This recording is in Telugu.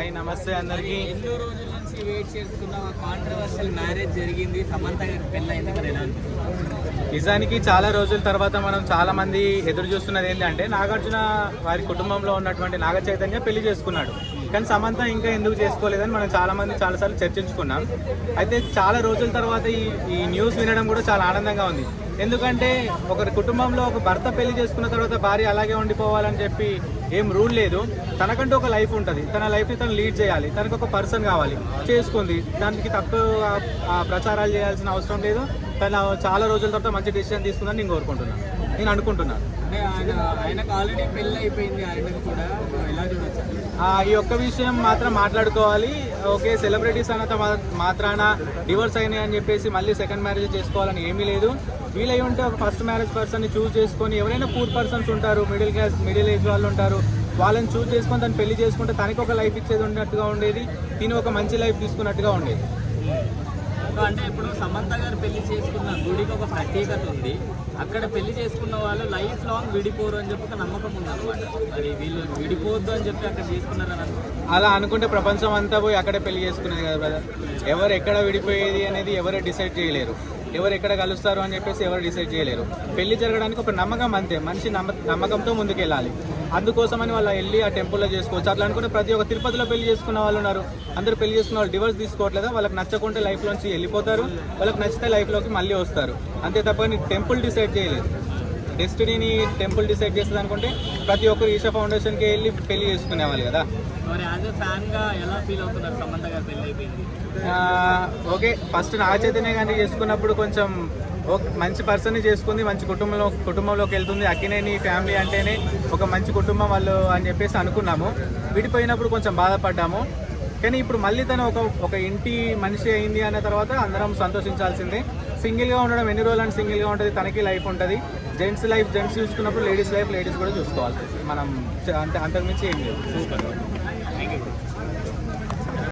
హాయ్ నమస్తే అందరికి. ఎన్నో రోజుల నుంచి వెయిట్ చేస్తున్న కాంట్రవర్షియల్ మ్యారేజ్ జరిగింది. సమంత గారి పెళ్ళి అయింది మరి ఎలా అనిపిస్తుంది నిజానికి చాలా రోజుల తర్వాత మనం చాలా మంది ఎదురు చూస్తున్నది ఏంటంటే నాగార్జున వారి కుటుంబంలో ఉన్నటువంటి నాగ చైతన్య పెళ్ళి చేసుకున్నాడు. కానీ సమంత ఇంకా ఎందుకు చేసుకోలేదని మనం చాలా మంది చాలాసార్లు చర్చించుకున్నాం. అయితే చాలా రోజుల తర్వాత ఈ ఈ న్యూస్ వినడం కూడా చాలా ఆనందంగా ఉంది. ఎందుకంటే ఒకరి కుటుంబంలో ఒక భర్త పెళ్ళి చేసుకున్న తర్వాత భార్య అలాగే ఉండిపోవాలని చెప్పి ఏం రూల్ లేదు. తనకంటూ ఒక లైఫ్ ఉంటుంది. తన లైఫ్ని తను లీడ్ చేయాలి. తనకు ఒక పర్సన్ కావాలి. చేసుకుంది. దానికి తక్కువ ప్రచారాలు చేయాల్సిన అవసరం లేదు. తను చాలా రోజుల తర్వాత మంచి డిసిషన్ తీసుకుందని నేను కోరుకుంటున్నాను నేను అనుకుంటున్నాను ఈ ఒక్క విషయం మాత్రం మాట్లాడుకోవాలి. ఓకే సెలబ్రిటీస్ అన్నంత మాత్రాన డివోర్స్ అయినాయి అని చెప్పేసి మళ్ళీ సెకండ్ మ్యారేజ్ చేసుకోవాలని ఏమీ లేదు. వీలై ఉంటే ఒక ఫస్ట్ మ్యారేజ్ పర్సన్ని చూస్ చేసుకొని ఎవరైనా పూర్ పర్సన్స్ ఉంటారు మిడిల్ క్లాస్ మిడిల్ ఏజ్ వాళ్ళు ఉంటారు వాళ్ళని చూస్ చేసుకొని తను పెళ్ళి చేసుకుంటే తనకి ఒక లైఫ్ ఇచ్చేది ఉన్నట్టుగా ఉండేది తిని ఒక మంచి లైఫ్ తీసుకున్నట్టుగా ఉండేది. అంటే ఇప్పుడు సమంత పెళ్ళి చేసుకున్న గుడికి ఒక ప్రత్యేకత ఉంది. అక్కడ పెళ్ళి చేసుకున్న వాళ్ళు లైఫ్ లాంగ్ విడిపోరు అని చెప్పి ఒక నమ్మకం ఉందన్నమాట. మరి వీళ్ళు విడిపోవద్దు అని చెప్పి అక్కడ చేసుకున్నారని అలా అనుకుంటే ప్రపంచం అంతా పోయి అక్కడే పెళ్ళి చేసుకునేది కదా బ్రదర్ ఎవరు ఎక్కడ విడిపోయేది అనేది ఎవరు డిసైడ్ చేయలేరు. ఎవరు ఎక్కడ కలుస్తారు అని చెప్పేసి ఎవరు డిసైడ్ చేయలేరు. పెళ్ళి జరగడానికి ఒక నమ్మకం అంతే. మనిషి నమ్మ నమ్మకంతో ముందుకెళ్ళాలి. అందుకోసమని వాళ్ళు వెళ్ళి ఆ టెంపుల్లో చేసుకోవచ్చు. అట్లా అనుకుంటే ప్రతి ఒక్క తిరుపతిలో పెళ్ళి చేసుకున్న వాళ్ళు ఉన్నారు. అందరూ పెళ్ళి చేసుకున్న వాళ్ళు డివోర్స్ తీసుకోవట్లేదా? వాళ్ళకి నచ్చకుంటే లైఫ్లోంచి వెళ్ళిపోతారు. వాళ్ళకి నచ్చితే లైఫ్ లైఫ్లోకి మళ్ళీ వస్తారు. అంతే తప్ప నీ టెంపుల్ డిసైడ్ చేయలేదు. డెస్టినీని టెంపుల్ డిసైడ్ చేస్తుంది అనుకుంటే ప్రతి ఒక్కరు ఈషా ఫౌండేషన్కి వెళ్ళి పెళ్ళి కదా. పెళ్ళి అయిపోయింది? ఆ, ఓకే ఫస్ట్ నా చైతన్య గారిని చేసుకున్నప్పుడు కొంచెం మంచి పర్సన్ని చేసుకుంది మంచి కుటుంబంలో కుటుంబంలోకి వెళ్తుంది. అక్కినేని ఫ్యామిలీ అంటేనే ఒక మంచి కుటుంబం వాళ్ళు అని చెప్పేసి అనుకున్నాము. విడిపోయినప్పుడు కొంచెం బాధపడ్డాము. కానీ ఇప్పుడు మళ్ళీ తను ఒక ఒక ఇంటి మనిషి అయింది అన్న తర్వాత అందరం సంతోషించాల్సిందే. సింగిల్గా ఉండడం ఎన్ని రోజులు అని సింగిల్గా ఉంటుంది. తనకి లైఫ్ ఉంటుంది. జెంట్స్ లైఫ్ జెంట్స్ చూసుకున్నప్పుడు లేడీస్ లైఫ్ లేడీస్ కూడా చూసుకోవాలి. మనం అంటే అంతే అంతకుమించి ఏం లేదు థ్యాంక్ యూ